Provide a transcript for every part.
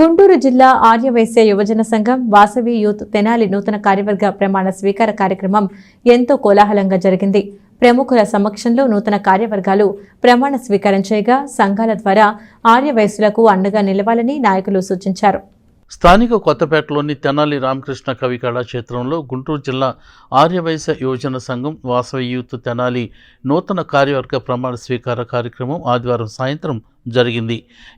గుంటూరు జిల్లా ఆర్యవైశ్య యువజన సంఘం వాసవి యూత్ తెనాలి నూతన కార్యవర్గ ప్రమాణ స్వీకార కార్యక్రమం ఎంతో కోలాహలంగా జరిగింది. ప్రముఖుల సమక్షంలో నూతన కార్యవర్గాలు ప్రమాణ స్వీకారం చేయగా సంఘాల ద్వారా ఆర్యవైశ్యులకు అండగా నిలవాలని నాయకులు సూచించారు. స్థానిక కొత్తపేటలోని తెనాలి రామకృష్ణ కవి కళాక్షేత్రంలో గుంటూరు జిల్లా ఆర్యవైశ్య యువజన సంఘం వాసవి యూత్ తెనాలి నూతన కార్యవర్గ ప్రమాణ స్వీకార కార్యక్రమం ఆదివారం సాయంత్రం జరిగింది.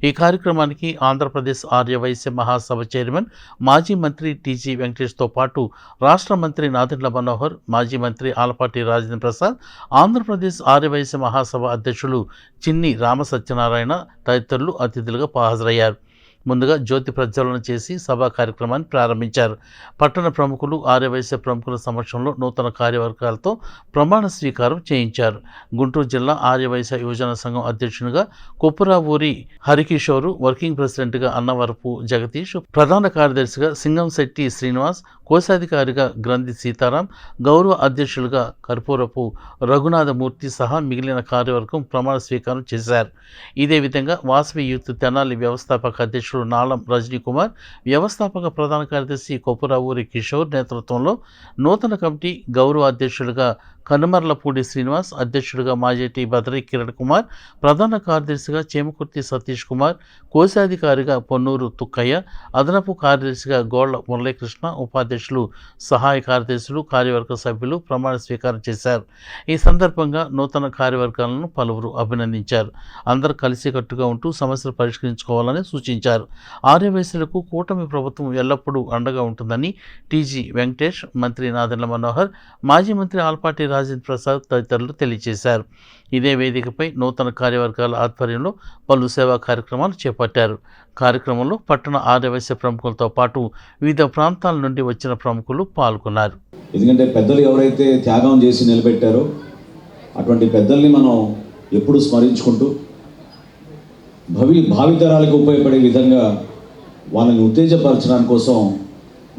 ఈ కార్యక్రమానికి ఆంధ్రప్రదేశ్ ఆర్యవైశ్య మహాసభ చైర్మన్ మాజీ మంత్రి టీజీ వెంకటేష్తో పాటు రాష్ట్ర మంత్రి నాదెండ్ల మనోహర్ మాజీ మంత్రి ఆలపాటి రాజేంద్ర ప్రసాద్ ఆంధ్రప్రదేశ్ ఆర్యవైశ్య మహాసభ అధ్యక్షులు చిన్ని రామసత్యనారాయణ తదితరులు అతిథులుగా హాజరయ్యారు. ముందుగా జ్యోతి ప్రజ్వలన చేసి సభా కార్యక్రమాన్ని ప్రారంభించారు. పట్టణ ప్రముఖులు ఆర్యవైశ్య ప్రముఖుల సమక్షంలో నూతన కార్యవర్గాలతో ప్రమాణ స్వీకారం చేయించారు. గుంటూరు జిల్లా ఆర్యవైశ్య యువజన సంఘం అధ్యక్షునిగా కుప్పరావూరి హరికిషోరు వర్కింగ్ ప్రెసిడెంట్గా అన్నవరపు జగదీష్ ప్రధాన కార్యదర్శిగా సింగంశెట్టి శ్రీనివాస్ కోశాధికారిగా గ్రంథి సీతారాం గౌరవ అధ్యక్షులుగా కర్పూరపు రఘునాథమూర్తి సహా మిగిలిన కార్యవర్గం ప్రమాణ స్వీకారం చేశారు. ఇదే విధంగా వాసవి యూత్ తెనాలి వ్యవస్థాపక అధ్యక్షుడు నాళం రజనీకుమార్ వ్యవస్థాపక ప్రధాన కార్యదర్శి కొప్పురావూరి కిషోర్ నేతృత్వంలో నూతన కమిటీ గౌరవ అధ్యక్షులుగా కనుమర్లపూడి శ్రీనివాస్ అధ్యక్షుడిగా మాజేటి భద్రి కిరణ్ కుమార్ ప్రధాన కార్యదర్శిగా చేమకుర్తి సతీష్ కుమార్ కోశాధికారిగా పొన్నూరు తుక్కయ్య అదనపు కార్యదర్శిగా గోళ్ళ మురళీకృష్ణ ఉపాధ్యక్షులు సహాయ కార్యదర్శులు కార్యవర్గ సభ్యులు ప్రమాణ స్వీకారం చేశారు. ఈ సందర్భంగా నూతన కార్యవర్గాలను పలువురు అభినందించారు. అందరూ కలిసికట్టుగా ఉంటూ సమస్యలు పరిష్కరించుకోవాలని సూచించారు. ఆర్యవైశ్యులకు కూటమి ప్రభుత్వం ఎల్లప్పుడూ అండగా ఉంటుందని టీజీ వెంకటేష్ మంత్రి నాదెండ్ల మనోహర్ మాజీ మంత్రి ఆల్పాటి గాజిన్ ప్రసాద్ తదితరులు తెలియజేశారు. ఇదే వేదికపై నూతన కార్యవర్గాల ఆధ్వర్యంలో పలు సేవా కార్యక్రమాలు చేపట్టారు. కార్యక్రమంలో పట్టణ ఆర్యవైశ్య ప్రముఖులతో పాటు వివిధ ప్రాంతాల నుండి వచ్చిన ప్రముఖులు పాల్గొన్నారు. ఎందుకంటే పెద్దలు ఎవరైతే త్యాగం చేసి నిలబెట్టారో అటువంటి పెద్దల్ని మనం ఎప్పుడు స్మరించుకుంటూ భవి భావితరాలకు ఉపయోగపడే విధంగా వాళ్ళని ఉత్తేజపరచడానికి కోసం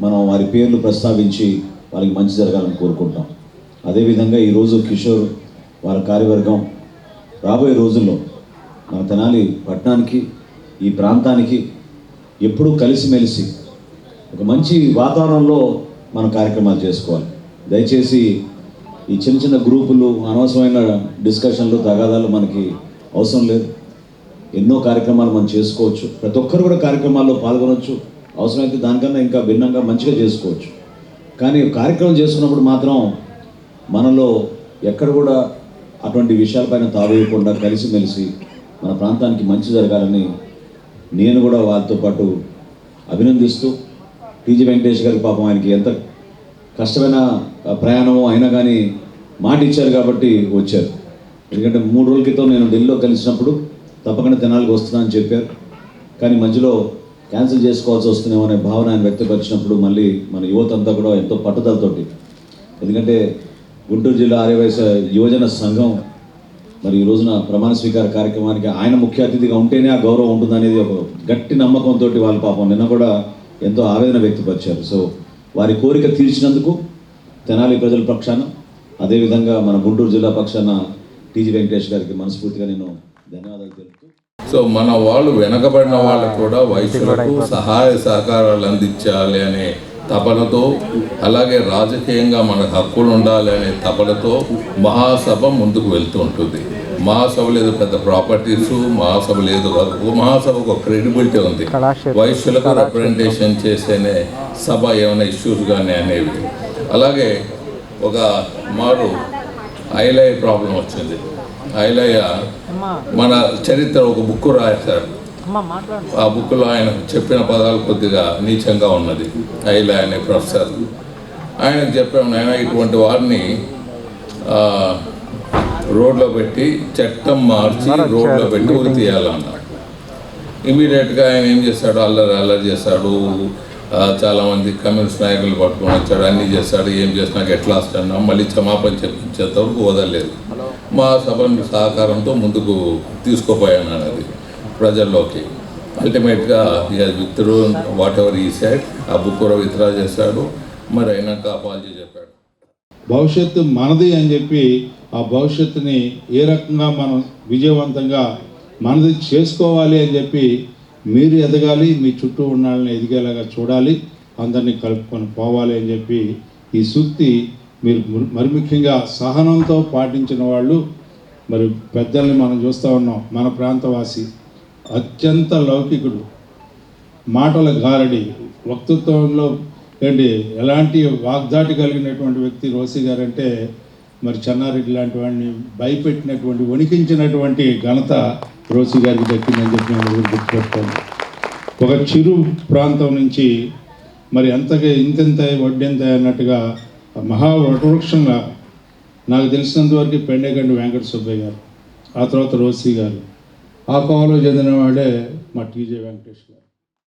మనం వారి పేర్లు ప్రస్తావించి వాళ్ళకి మంచి జరగాలని కోరుకుంటాం అదేవిధంగా ఈరోజు కిషోర్ వారి కార్యవర్గం రాబోయే రోజుల్లో మన తెనాలి పట్టణానికి ఈ ప్రాంతానికి ఎప్పుడూ కలిసిమెలిసి ఒక మంచి వాతావరణంలో మన కార్యక్రమాలు చేసుకోవాలి. దయచేసి ఈ చిన్న చిన్న గ్రూపులు అనవసరమైన డిస్కషన్లు తగాదాలు మనకి అవసరం లేదు. ఎన్నో కార్యక్రమాలు మనం చేసుకోవచ్చు. ప్రతి ఒక్కరు కూడా కార్యక్రమాల్లో పాల్గొనవచ్చు అవసరమైతే దానికన్నా ఇంకా భిన్నంగా మంచిగా చేసుకోవచ్చు. కానీ కార్యక్రమం చేసుకున్నప్పుడు మాత్రం మనలో ఎక్కడ కూడా అటువంటి విషయాలపైన తావేయకుండా కలిసిమెలిసి మన ప్రాంతానికి మంచి జరగాలని నేను కూడా వాళ్ళతో పాటు అభినందిస్తూ టీజీ వెంకటేష్ గారి పాపం ఆయనకి ఎంత కష్టమైన ప్రయాణము అయినా కానీ మాట ఇచ్చారు కాబట్టి వచ్చారు. ఎందుకంటే మూడు రోజుల క్రితం నేను ఢిల్లీలో కలిసినప్పుడు తప్పకుండా తినాలికి వస్తున్నా అని చెప్పారు. కానీ మధ్యలో క్యాన్సిల్ చేసుకోవాల్సి వస్తుందేమో అనే భావన ఆయన వ్యక్తపరిచినప్పుడు మళ్ళీ మన యువత అంతా కూడా ఎంతో పట్టుదలతోటి ఎందుకంటే గుంటూరు జిల్లా ఆర్యవైశ యువజన సంఘం మరి ఈ రోజున ప్రమాణ స్వీకార కార్యక్రమానికి ఆయన ముఖ్య అతిథిగా ఉంటేనే ఆ గౌరవం ఉంటుందనేది ఒక గట్టి నమ్మకంతో వాళ్ళ పాపం నిన్న కూడా ఎంతో ఆవేదన వ్యక్తపరిచారు. సో వారి కోరిక తీర్చినందుకు తెనాలి ప్రజల పక్షాన అదేవిధంగా మన గుంటూరు జిల్లా పక్షాన టీజీ వెంకటేష్ గారికి మనస్ఫూర్తిగా నేను ధన్యవాదాలు తెలుపుతూ సో మన వాళ్ళు వెనకబడిన వాళ్ళకు కూడా వయసులకు సహాయ సహకారాలు అందించాలి అనే తపనతో అలాగే రాజకీయంగా మనకు హక్కులు ఉండాలి అనే తపనతో మహాసభ ముందుకు వెళ్తూ ఉంటుంది. మహాసభ లేదు పెద్ద ప్రాపర్టీస్ మహాసభ లేదు మహాసభకు ఒక క్రెడిబిలిటీ ఉంది. వైశ్యులకు రిప్రజెంటేషన్ చేసేనే సభ ఏమైనా ఇష్యూస్ కానీ అనేవి. అలాగే ఒక మారు ఐలయ ప్రాబ్లం వచ్చింది. ఐలయ్య మన చరిత్ర ఒక బుక్ రాశాడు ఆ బుక్లో ఆయన చెప్పిన పదాలు కొద్దిగా నీచంగా ఉన్నది. ఐలయ్య అనే ప్రొఫెసర్. ఆయనకు చెప్పాము నేను ఇటువంటి వారిని ఆ, రోడ్లో పెట్టి చట్టం మార్చి రోడ్లో పెట్టి ఉరి తీయాలన్నాడు ఇమీడియట్గా ఆయన ఏం చేశాడు అల్లరి అల్లరి చేశాడు చాలామంది కమ్యూనిస్ట్ నాయకులు పట్టుకొని వచ్చాడు. అన్నీ చేశాడు ఏం చేసినా ఎట్లా వస్తాను మళ్ళీ క్షమాపణ చెప్పించేంత వరకు వదలలేదు. మా సభ సహకారంతో ముందుకు తీసుకుపోయాను అది. ప్రజల్లోకి. అల్టిమేట్గా విత్డ్రూ వాట్ ఎవర్ ఈ సైడ్ ఆ బుక్ కూడా విత్డ్రా చేశాడు. మరి అయినాక అపాలజీ చెప్పాడు. భవిష్యత్తు మనది అని చెప్పి ఆ భవిష్యత్తుని ఏ రకంగా మనం విజయవంతంగా మనది చేసుకోవాలి అని చెప్పి మీరు ఎదగాలి మీ చుట్టూ ఉన్న వాళ్ళని ఎదిగేలాగా చూడాలి అందరినీ కలుపుకొని పోవాలి అని చెప్పి ఈ సూక్తి మీరు మరి ముఖ్యంగా సహనంతో పాటించిన వాళ్ళు మరి పెద్దల్ని మనం చూస్తూ ఉన్నాం మన ప్రాంతవాసి. అత్యంత లౌకికుడు మాటల గారడి వక్తృత్వంలో ఏంటి ఎలాంటి వాగ్దాటి కలిగినటువంటి వ్యక్తి రోసి గారంటే మరి చెన్నారెడ్డి లాంటి వాడిని భయపెట్టినటువంటి వణికించినటువంటి ఘనత రోసి గారికి దక్కిందని చెప్పి నేను గుర్తుపెట్టాను ఒక చిరు ప్రాంతం నుంచి మరి ఎంతగా ఇంతెంత వడ్డెంత అన్నట్టుగా మహా వటవృక్షంగా నాకు తెలిసినంత వరకు పెండేగండి వెంకట సుబ్బయ్య గారు ఆ తర్వాత రోసి గారు. ఆ కోవలో చెందిన వాడే మా టీజే వెంకటేష్ గారు.